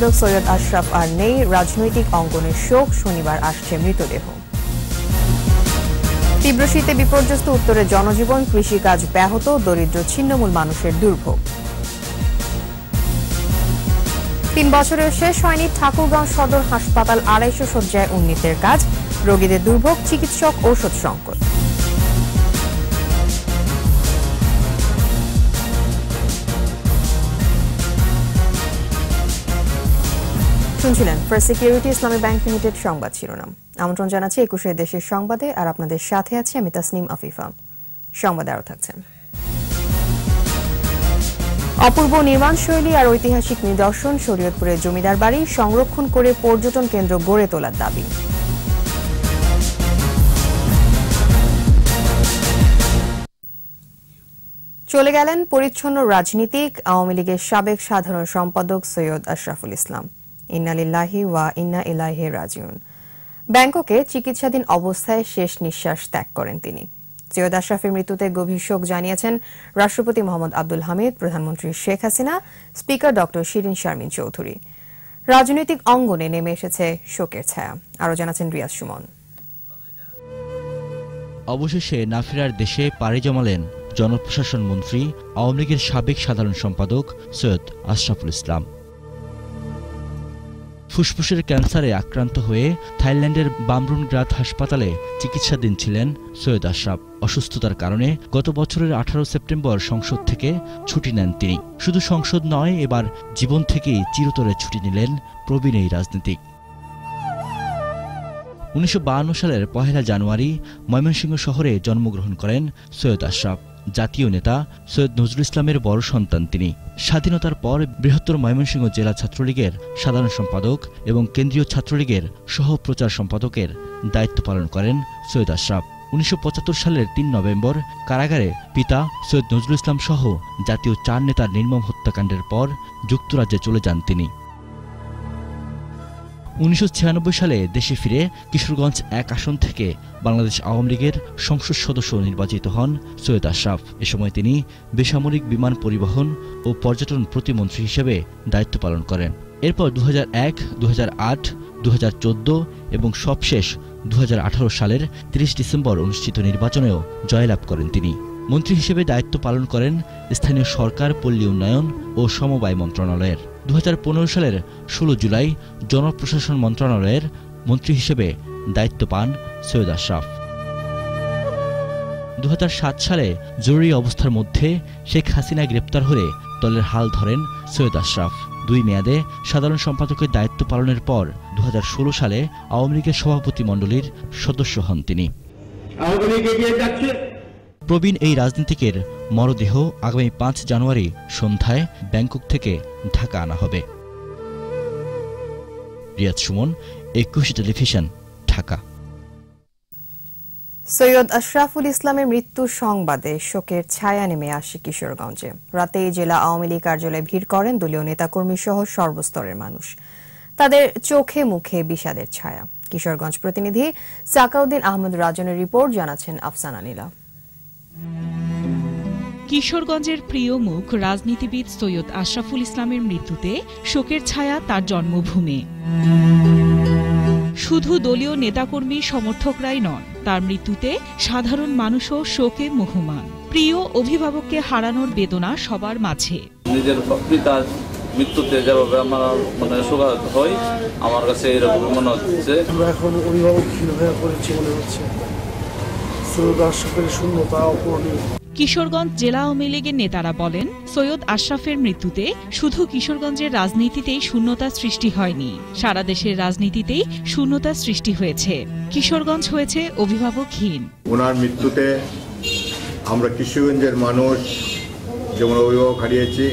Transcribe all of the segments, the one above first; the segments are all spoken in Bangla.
সম্পাদক সৈয়দ আশরাফ আর নেই। রাজনৈতিক অঙ্গনের শোক শনিবার আসছে মৃতদেহ। তীব্র শীতে বিপর্যস্ত উত্তরের জনজীবন, কৃষিকাজ ব্যাহত, দরিদ্র, ছিন্নমূল মানুষের দুর্ভোগ। তিন বছরের শেষ হয়নি ঠাকুরগাঁও সদর হাসপাতাল আড়াইশো শয্যায় উন্নীতের কাজ। রোগীদের দুর্ভোগ, চিকিৎসক ঔষধ সংকট। শুনছিলেন First Security Islami Bank Limited সংবাদ শিরোনাম। আমন্ত্রণ জানাচ্ছি একুশে দেশের সংবাদে, আর আপনাদের সাথে আছি আমি তাসনিম আফিফা। সংবাদ আরও থাকছেন অপূর্ব নির্মাণ শৈলী আর ঐতিহাসিক নিদর্শন, শরীয়তপুরের জমিদার বাড়ি সংরক্ষণ করে পর্যটন কেন্দ্র গড়ে তোলার দাবি। চলে গেলেন পরিচ্ছন্ন রাজনীতিক, আওয়ামী লীগের সাবেক সাধারণ সম্পাদক সৈয়দ আশরাফুল ইসলাম। ইন্নালিল্লাহি ওয়া ইন্না ইলাহি রাজিউন। ব্যাংককে চিকিৎসাধীন অবস্থায় শেষ নিঃশ্বাস ত্যাগ করেন তিনি। সৈয়দ আশরাফের মৃত্যুতে গভীর শোক জানিয়েছেন রাষ্ট্রপতি মোহাম্মদ আব্দুল হামিদ, প্রধানমন্ত্রী শেখ হাসিনা, স্পিকার ডক্টর শিরিন শারমিন চৌধুরী। রাজনৈতিক অঙ্গনে নেমে এসেছে শোকের ছায়া। আরও জানাচ্ছেন রিয়াজ সুমন। অবশেষে নাফিরার দেশে পাড়ি জমালেন জনপ্রশাসন মন্ত্রী, আওয়ামী লীগের সাবেক সাধারণ সম্পাদক সৈয়দ আশরাফুল ইসলাম। ফুসফুসের ক্যান্সারে আক্রান্ত হয়ে থাইল্যান্ডের বামরুনগ্রাদ হাসপাতালে চিকিৎসাধীন ছিলেন সৈয়দ আশরাফ। অসুস্থতার কারণে গত বছরের আঠারো সেপ্টেম্বর সংসদ থেকে ছুটি নেন তিনি। শুধু সংসদ নয়, এবার জীবন থেকেই চিরতরে ছুটি নিলেন প্রবীণ এই রাজনীতিক। উনিশশো সালের পহেলা জানুয়ারি ময়মনসিংহ শহরে জন্মগ্রহণ করেন সৈয়দ আশরাফ। জাতীয় নেতা সৈয়দ নজরুল ইসলামের বড় সন্তান তিনি। স্বাধীনতার পর বৃহত্তর ময়মনসিংহ জেলা ছাত্রলীগের সাধারণ সম্পাদক এবং কেন্দ্রীয় ছাত্রলীগের সহ প্রচার সম্পাদকের দায়িত্ব পালন করেন সৈয়দ আশরাফ। উনিশশো পঁচাত্তর সালের তিন নভেম্বর কারাগারে পিতা সৈয়দ নজরুল ইসলাম সহ জাতীয় চার নেতার নির্মম হত্যাকাণ্ডের পর যুক্তরাজ্যে চলে যান তিনি। উনিশশো ছিয়ানব্বই সালে দেশে ফিরে কিশোরগঞ্জ এক আসন থেকে বাংলাদেশ আওয়ামী লীগের সংসদ সদস্য নির্বাচিত হন সৈয়দ আশরাফ। এ সময় তিনি বেসামরিক বিমান পরিবহন ও পর্যটন প্রতিমন্ত্রী হিসেবে দায়িত্ব পালন করেন। এরপর দু এক দু এবং সবশেষ দু হাজার আঠারো সালের ৩০ ডিসেম্বর অনুষ্ঠিত নির্বাচনেও জয়লাভ করেন তিনি। মন্ত্রী হিসেবে দায়িত্ব পালন করেন স্থানীয় সরকার, পল্লী উন্নয়ন ও সমবায় মন্ত্রণালয়ের। দু হাজার পনেরো সালের ষোলো জুলাই জনপ্রশাসন মন্ত্রণালয়ের মন্ত্রী হিসেবে দায়িত্ব পান সৈয়দ আশরাফ। দু হাজার সাত সালে জরুরি অবস্থার মধ্যে শেখ হাসিনা গ্রেপ্তার হলে দলের হাল ধরেন সৈয়দ আশরাফ। দুই মেয়াদে সাধারণ সম্পাদকের দায়িত্ব পালনের পর দু হাজার ষোলো সালে আওয়ামী লীগের সভাপতি মণ্ডলীর সদস্য হন তিনি। প্রবীণ এই রাজনীতিকের মরদেহ আগামী পাঁচ জানুয়ারি সন্ধ্যায় ব্যাংকক থেকে ঢাকা আনা হবে। রিয়াদ সুমন, একুশে টেলিভিশন, ঢাকা। সৈয়দ আশরাফুল ইসলামের মৃত্যু সংবাদে শোকের ছায়া নেমে আসে কিশোরগঞ্জে। রাতেই জেলা আওয়ামী লীগ কার্যালয়ে ভিড় করেন দলীয় নেতাকর্মী সহ সর্বস্তরের মানুষ। তাদের চোখে মুখে বিষাদের ছায়া। কিশোরগঞ্জ প্রতিনিধি সাকাউদ্দিন আহমদ রাজনের রিপোর্ট জানাচ্ছেন আফসানা নীলা। কিশোরগঞ্জের প্রিয় মুখ রাজনীতিবিদ সৈয়দ আশরাফুল ইসলামের মৃত্যুতে শোকের ছায়া তার জন্মভূমে। শুধু দলীয় নেতাকর্মী সমর্থকরাই নন তার মৃত্যুতে সাধারণ মানুষও শোকে মুহমান। প্রিয় অভিভাবককে হারানোর বেদনা সবার মাঝে। নিজের পিতার মৃত্যুতে যেভাবে আমার মানে শোকাহত হয় আমার কাছে এরকম মনে হচ্ছে। আমরা এখন অভিভাবকহীন হয়ে পড়েছি মনে হচ্ছে। শূন্যতা অপূরণীয়। কিশোরগঞ্জ জেলা আওয়ামী লীগের নেতারা বলেন সৈয়দ আশরাফের মৃত্যুতে শুধু কিশোরগঞ্জের রাজনীতিতেই শূন্যতা সৃষ্টি হয়নি সারা দেশের রাজনীতিতেই শূন্যতা সৃষ্টি হয়েছে। কিশোরগঞ্জ হয়েছে অভিভাবকহীন। ওনার মৃত্যুতে আমরা কিশোরগঞ্জের মানুষ যেমন অভিভাবক হারিয়েছি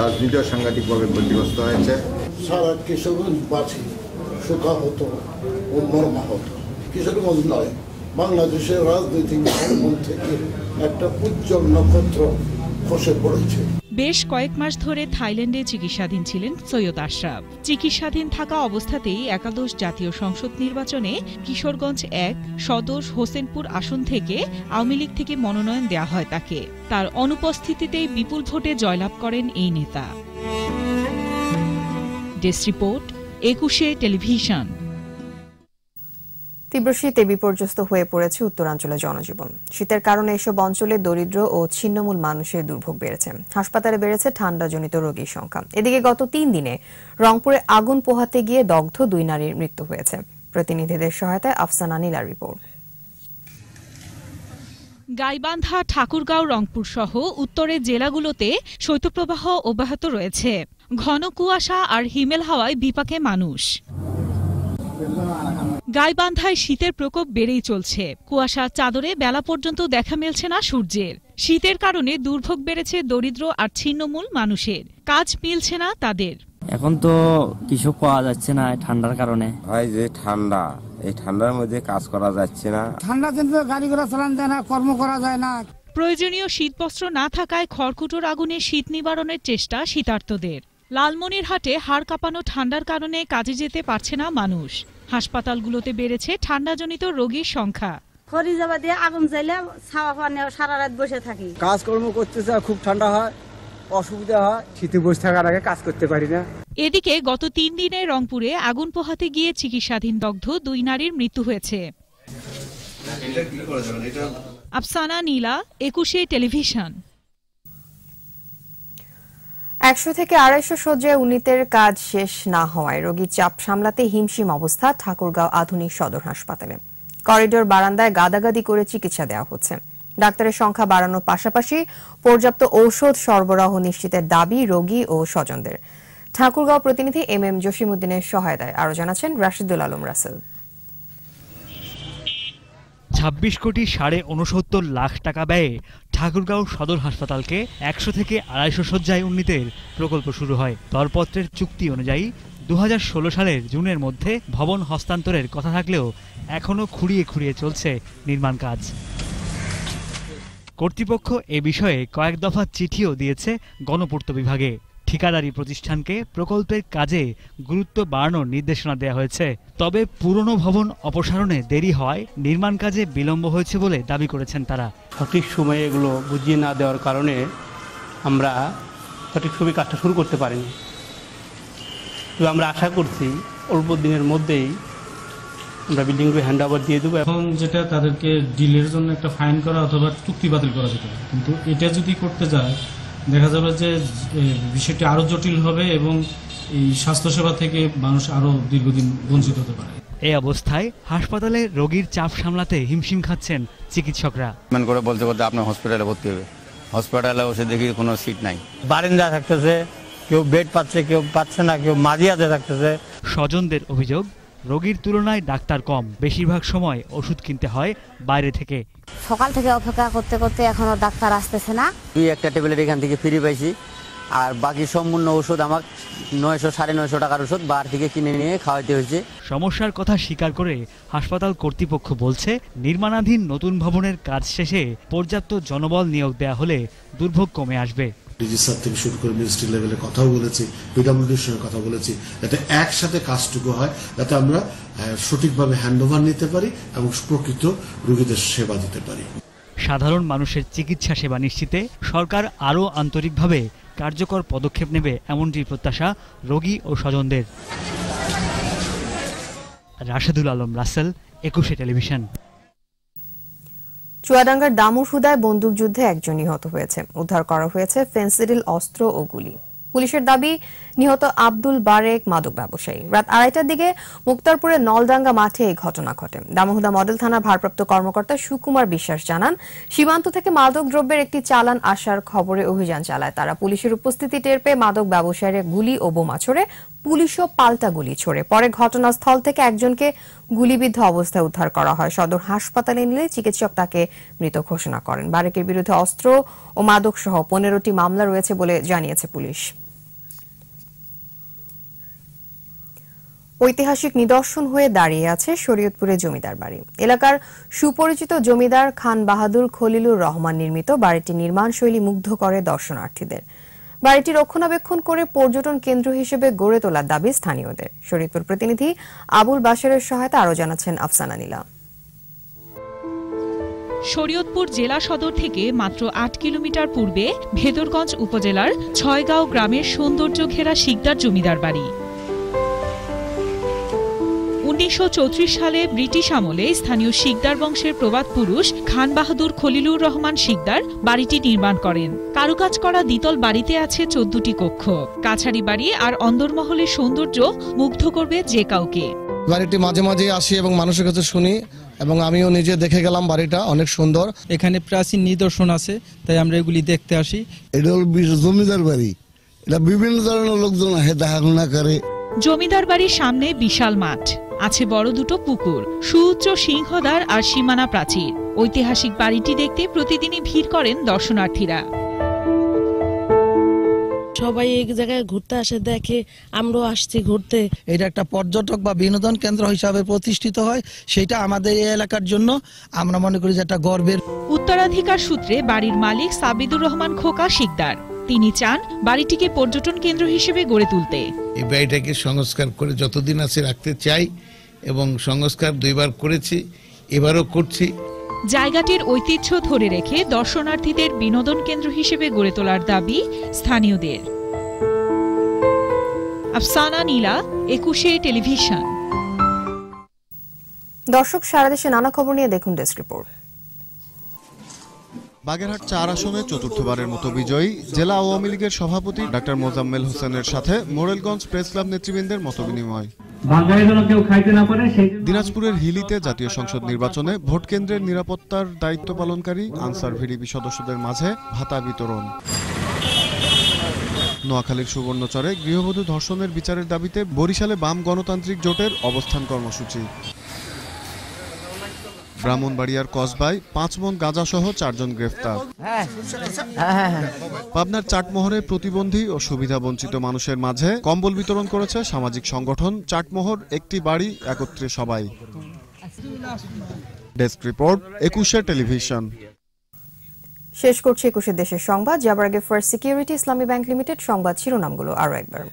রাজনীতিও সাংঘাতিকভাবে ক্ষতিগ্রস্ত হয়েছে। সারা কিশোরগঞ্জবাসী সুখা হতো ও হতো কিশোরগঞ্জ নয় বাংলাদেশের রাজনৈতিক থেকে একটা উজ্জ্বল নক্ষত্র খসে পড়েছে। বেশ কয়েক মাস ধরে থাইল্যান্ডে চিকিৎসাধীন ছিলেন সৈয়দ আশরাফ। চিকিৎসাধীন থাকা অবস্থাতেই একাদশ জাতীয় সংসদ নির্বাচনে কিশোরগঞ্জ এক, সদর হোসেনপুর আসন থেকে আওয়ামী লীগ থেকে মনোনয়ন দেয়া হয় তাকে। তার অনুপস্থিতিতেই বিপুল ভোটে জয়লাভ করেন এই নেতা। Desk report, Ekushey television. তীব্র শীতে বিপর্যস্ত হয়ে পড়েছে উত্তরাঞ্চলের জনজীবন। শীতের কারণে এসব অঞ্চলে দরিদ্র ও ছিন্নমূল মানুষের দুর্ভোগ বেড়েছে। হাসপাতালে বেড়েছে ঠান্ডাজনিত রোগীর সংখ্যা। এদিকে গত তিন দিনে রংপুরে আগুন পোহাতে গিয়ে দগ্ধ দুই নারীর মৃত্যু হয়েছে। প্রতিনিধিদের সহায়তায় আফসানা নীলার রিপোর্ট। গাইবান্ধা, ঠাকুরগাঁও, রংপুর সহ উত্তরের জেলাগুলোতে শৈত্যপ্রবাহ অব্যাহত রয়েছে। ঘন কুয়াশা আর হিমেল হাওয়ায় বিপাকে মানুষ। গাইবান্ধায় শীতের প্রকোপ বেড়েই চলছে। কুয়াশা চাদরে বেলা পর্যন্ত দেখা মিলছে না সূর্যের। শীতের কারণে দুর্ভোগ বেড়েছে দরিদ্র আর ছিন্নমূল মানুষের। কাজ মিলছে না তাদের। এখন তো কিছু পাওয়া যাচ্ছে না ঠান্ডার কারণে। ভাই যে ঠান্ডা এই ঠান্ডার মধ্যে কাজ করা যাচ্ছে না। ঠান্ডা দিন তো গাড়ি ঘোড়া চালান যায় না কর্ম করা যায় না। প্রয়োজনীয় শীতবস্ত্র না থাকায় খড়কুটোর আগুনে শীত নিবারণের চেষ্টা শীতার্তদের। লালমনিরহাটে হাড় কাঁপানো ঠান্ডার কারণে কাজে যেতে পারছে না মানুষ। হাসপাতালগুলোতে বেড়েছে ঠান্ডাজনিত রোগীর সংখ্যা। ফরিজাবাদ আগুন চাইলে ছাওয়া পানি সারা রাত বসে থাকি। কাজকর্ম করতেছে আর খুব ঠান্ডা হয় অসুবিধা হয়। শীতে বসে থাকার আগে কাজ করতে পারি না। এদিকে গত তিন দিনে রংপুরে আগুন পোহাতে গিয়ে চিকিৎসাধীন দগ্ধ দুই নারীর মৃত্যু হয়েছে। আফসানা নীলা একুশে টেলিভিশন। একশো থেকে আড়াইশো শয্যায় উন্নীতের কাজ শেষ না হওয়ায় রোগীর চাপ সামলাতে হিমশিম অবস্থা ঠাকুরগাঁও আধুনিক সদর হাসপাতালে। করিডোর বারান্দায় গাদাগাদি করে চিকিৎসা দেওয়া হচ্ছে। ডাক্তারের সংখ্যা বাড়ানোর পাশাপাশি পর্যাপ্ত ঔষধ সরবরাহ নিশ্চিতের দাবি রোগী ও স্বজনদের। ঠাকুরগাঁও প্রতিনিধি এম এম জসিমুদ্দিনের সহায়তায় আরও জানাচ্ছেন রাশিদুল আলম রাসেল। ছাব্বিশ কোটি সাড়ে উনসত্তর লাখ টাকা ব্যয়ে ঠাকুরগাঁও সদর হাসপাতালকে একশো থেকে আড়াইশো শয্যায় উন্নীতের প্রকল্প শুরু হয়। দরপত্রের চুক্তি অনুযায়ী দু হাজার ষোলো সালের জুনের মধ্যে ভবন হস্তান্তরের কথা থাকলেও এখনও খুঁড়িয়ে খুঁড়িয়ে চলছে নির্মাণ কাজ। কর্তৃপক্ষ এ বিষয়ে কয়েক দফা চিঠিও দিয়েছে গণপূর্ত বিভাগে। ঠিকাদারি প্রতিষ্ঠানকে প্রকল্পের কাজে গুরুত্ব বাড়ানোর নির্দেশনা দেওয়া হয়েছে। তবে পুরনো ভবন অপসারণে দেরি হওয়ায় নির্মাণ কাজে বিলম্ব হয়েছে বলে দাবি করেছেন তারা। সঠিক সময়ে এগুলো বুঝিয়ে না দেওয়ার কারণে আমরা সঠিক সময়ে কাজটা শুরু করতে পারিনি। তো আমরা আশা করছি অল্প দিনের মধ্যেই আমরা বিল্ডিংগুলো হ্যান্ড ওভার দিয়ে দেবো। এখন যেটা তাদেরকে ডিলের জন্য একটা ফাইন করা অথবা চুক্তি বাতিল করা যেতে পারে। কিন্তু এটা যদি করতে যায় দেখা যাবে যে বিষয়টি আরও জটিল হবে এবং এই স্বাস্থ্যসেবা থেকে মানুষ আরও দীর্ঘদিন বঞ্চিত হতে পারে। এই অবস্থায় হাসপাতালে রোগীর চাপ সামলাতে হিমশিম খাচ্ছেন চিকিৎসকরা। ট্রিটমেন্ট করে বলতে বলতে আপনার হসপিটালে ভর্তি হবে। হসপিটালে বসে দেখি কোনো সিট নাই। বারিন্দা থাকতেছে কেউ বেড পাচ্ছে কেউ পাচ্ছে না কেউ মাঝিয়াতে থাকতেছে। স্বজনদের অভিযোগ রোগীর তুলনায় ডাক্তার কম। বেশিরভাগ সময় ওষুধ কিনতে হয় বাইরে থেকে। সকাল থেকে অপেক্ষা করতে করতে এখনও ডাক্তার আসতেছে না। দুই একটা ট্যাবলেট এখান থেকে ফ্রি পাইছি আর বাকি সম্পূর্ণ ওষুধ আমার নয়শো সাড়ে নয়শো টাকার ওষুধ বার থেকে কিনে নিয়ে খাওয়াতে হয়েছে। সমস্যার কথা স্বীকার করে হাসপাতাল কর্তৃপক্ষ বলছে নির্মাণাধীন নতুন ভবনের কাজ শেষে পর্যাপ্ত জনবল নিয়োগ দেয়া হলে দুর্ভোগ কমে আসবে। ডিজি স্যার থেকে শুরু করে মিনিস্ট্রি লেভেলে কথাও বলেছি পিডাব্লিউডির সঙ্গে কথা বলেছি, যাতে একসাথে কাজটুকু হয়, যাতে আমরা সঠিকভাবে হ্যান্ড ওভার নিতে পারি এবং প্রকৃত রোগীদের সেবা দিতে পারি। সাধারণ মানুষের চিকিৎসা সেবা নিশ্চিতে সরকার আরও আন্তরিকভাবে কার্যকর পদক্ষেপ নেবে এমনটি প্রত্যাশা রোগী ও স্বজনদের। রাশেদুল আলম, রাসেল, একুশে টেলিভিশন। চুয়াডাঙ্গার দামুরহুদায় বন্দুকযুদ্ধে একজন নিহত হয়েছে। উদ্ধার করা হয়েছে ফেন্সিডিল অস্ত্র ও গুলি। পুলিশের দাবি, নিহত আব্দুল বারেক মাদক ব্যবসায়ী। রাত আড়াইটার দিকে মুক্তারপুরের নলডাঙ্গা মাঠে এই ঘটনা ঘটে। দামোহুদা মডেল থানার ভারপ্রাপ্ত কর্মকর্তা সুকুমার বিশ্বাস জানান, সীমান্ত থেকে মাদক দ্রব্যের একটি চালান আসার খবরে অভিযান চালায় তারা। পুলিশের উপস্থিতি টের পেয়ে মাদক ব্যবসায়ীরা গুলি ও বোমা ছোড়ে পুলিশও পাল্টা গুলি ছোড়ে। পরে ঘটনাস্থল থেকে একজনকে গুলিবিদ্ধ অবস্থায় উদ্ধার করা হয়। সদর হাসপাতালে নিলে চিকিৎসক তাকে মৃত ঘোষণা করেন। বারেকের বিরুদ্ধে অস্ত্র ও মাদক সহ পনেরোটি মামলা রয়েছে বলে জানিয়েছে পুলিশ। ঐতিহাসিক নিদর্শন হয়ে দাঁড়িয়ে আছে শরীয়তপুরে জমিদার বাড়ি। এলাকার সুপরিচিত জমিদার খান বাহাদুর খলিলুর রহমান নির্মিত বাড়িটি নির্মাণ শৈলী মুগ্ধ করে দর্শনার্থীদের। বাড়িটি রক্ষণাবেক্ষণ করে পর্যটন কেন্দ্র হিসেবে গড়ে তোলার দাবি স্থানীয়দের। শরীয়তপুর প্রতিনিধি আবুল বাশারের সহায়তা আরও জানাচ্ছেন আফসানা নীলা। শরীয়তপুর জেলা সদর থেকে মাত্র আট কিলোমিটার পূর্বে ভেদরগঞ্জ উপজেলার ছয়গাঁও গ্রামের সৌন্দর্য ঘেরা শিকদার জমিদার বাড়ি। উনিশশো চৌত্রিশ সালে ব্রিটিশ আমলে স্থানীয় শিকদার বংশের প্রবাদ পুরুষ খান বাহাদুর খলিলুর রহমান শিকদার বাড়িটি নির্মাণ করেন। কারুকাজ করা দ্বিতল বাড়িতে আছে চোদ্দটি কক্ষ। কাছারি বাড়ি আর অন্দরমহলের সৌন্দর্য মুগ্ধ করবে যে কাউকে। বাড়িটি মাঝে মাঝে আসি এবং মানুষের কাছে শুনি এবং আমিও নিজে দেখে গেলাম বাড়িটা অনেক সুন্দর। এখানে প্রাচীন নিদর্শন আছে তাই আমরা এগুলি দেখতে আসি। এটা হল জমিদার বাড়ি। এটা বিভিন্ন ধরনের লোকজন আসে দেখাশোনা করে। জমিদার বাড়ির সামনে বিশাল মাঠ। আছে বড় দুটো পুকুর সুউচ্চ সিংহদ্বার আর সীমানা প্রাচীর। ঐতিহাসিক বাড়িটি দেখতে প্রতিদিনই ভিড় করেন দর্শনার্থীরা। সবাই এক জায়গায় ঘুরতে আসে দেখে আমরাও আসছি ঘুরতে। এটা একটা পর্যটক বা বিনোদন কেন্দ্র হিসাবে প্রতিষ্ঠিত হয় সেটা আমাদের এই এলাকার জন্য আমরা মনে করি যে একটা গর্বের উত্তরাধিকার সূত্রে বাড়ির মালিক সাবিদুর রহমান খোকা শিকদার। তিনি চান বাড়িটিকে পর্যটন কেন্দ্র হিসেবে গড়ে তুলতে। এই বাড়িটাকে সংস্কার করে যতদিন আছে রাখতে চাই এবং সংস্কার দুইবার করেছি এবারও করছি। জায়গাটির ঐতিহ্য ধরে রেখে দর্শনার্থীদের বিনোদন কেন্দ্র হিসেবে গড়ে তোলার দাবি স্থানীয়দের। আফসানা নীলা একুশে টেলিভিশন। দর্শক সারা দেশে নানা খবর নিয়ে দেখুন ডেস্ক রিপোর্ট বাগেরহাট চার আসনে চতুর্থবারের মতো বিজয়ী জেলা আওয়ামী লীগের সভাপতি ডাক্তার মোজাম্মেল হোসেনের সাথে মোরেলগঞ্জ প্রেস ক্লাব নেতৃবৃন্দের মতবিনিময়। দিনাজপুরের হিলিতে জাতীয় সংসদ নির্বাচনে ভোট কেন্দ্রের নিরাপত্তার দায়িত্ব পালনকারী আনসার ভিডিপি সদস্যদের মাঝে ভাতা বিতরণ। নোয়াখালীর সুবর্ণচরে গৃহবধূ ধর্ষণের বিচারের দাবিতে বরিশালে বাম গণতান্ত্রিক জোটের অবস্থান কর্মসূচি। ব্রাহ্মণবাড়িয়ার কসবায় পাঁচ মন গাঁজা সহ চারজন গ্রেফতার। পাবনার চাটমোহরে প্রতিবন্ধী ও সুবিধা বঞ্চিত মানুষের মাঝে কম্বল বিতরণ করেছে সামাজিক সংগঠন চাটমোহর একটি বাড়ি একত্রে সবাই। Desk report Ekushey television. শেষ করছি একুশে দেশের সংবাদ। যাবার আগে First Security Islami Bank Limited সংবাদ শিরোনামগুলো আরও একবার।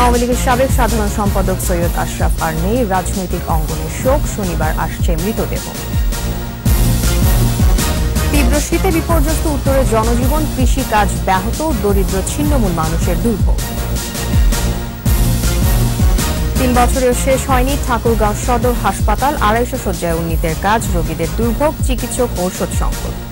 আওয়ামী লীগের সাবেক সাধারণ সম্পাদক সৈয়দ আশরাফ আর নেই রাজনৈতিক অঙ্গনে শোক, শনিবার আসছে মৃতদেহ। তীব্র শীতে বিপর্যস্ত উত্তরের জনজীবন কৃষি কাজ ব্যাহত, দরিদ্র ছিন্নমূল মানুষের দুর্ভোগ। তিন বছরেও শেষ হয়নি ঠাকুরগাঁও সদর হাসপাতাল, আড়াইশো শয্যায় উন্নীতের কাজ, রোগীদের দুর্ভোগ, চিকিৎসক ঔষধ সংকট।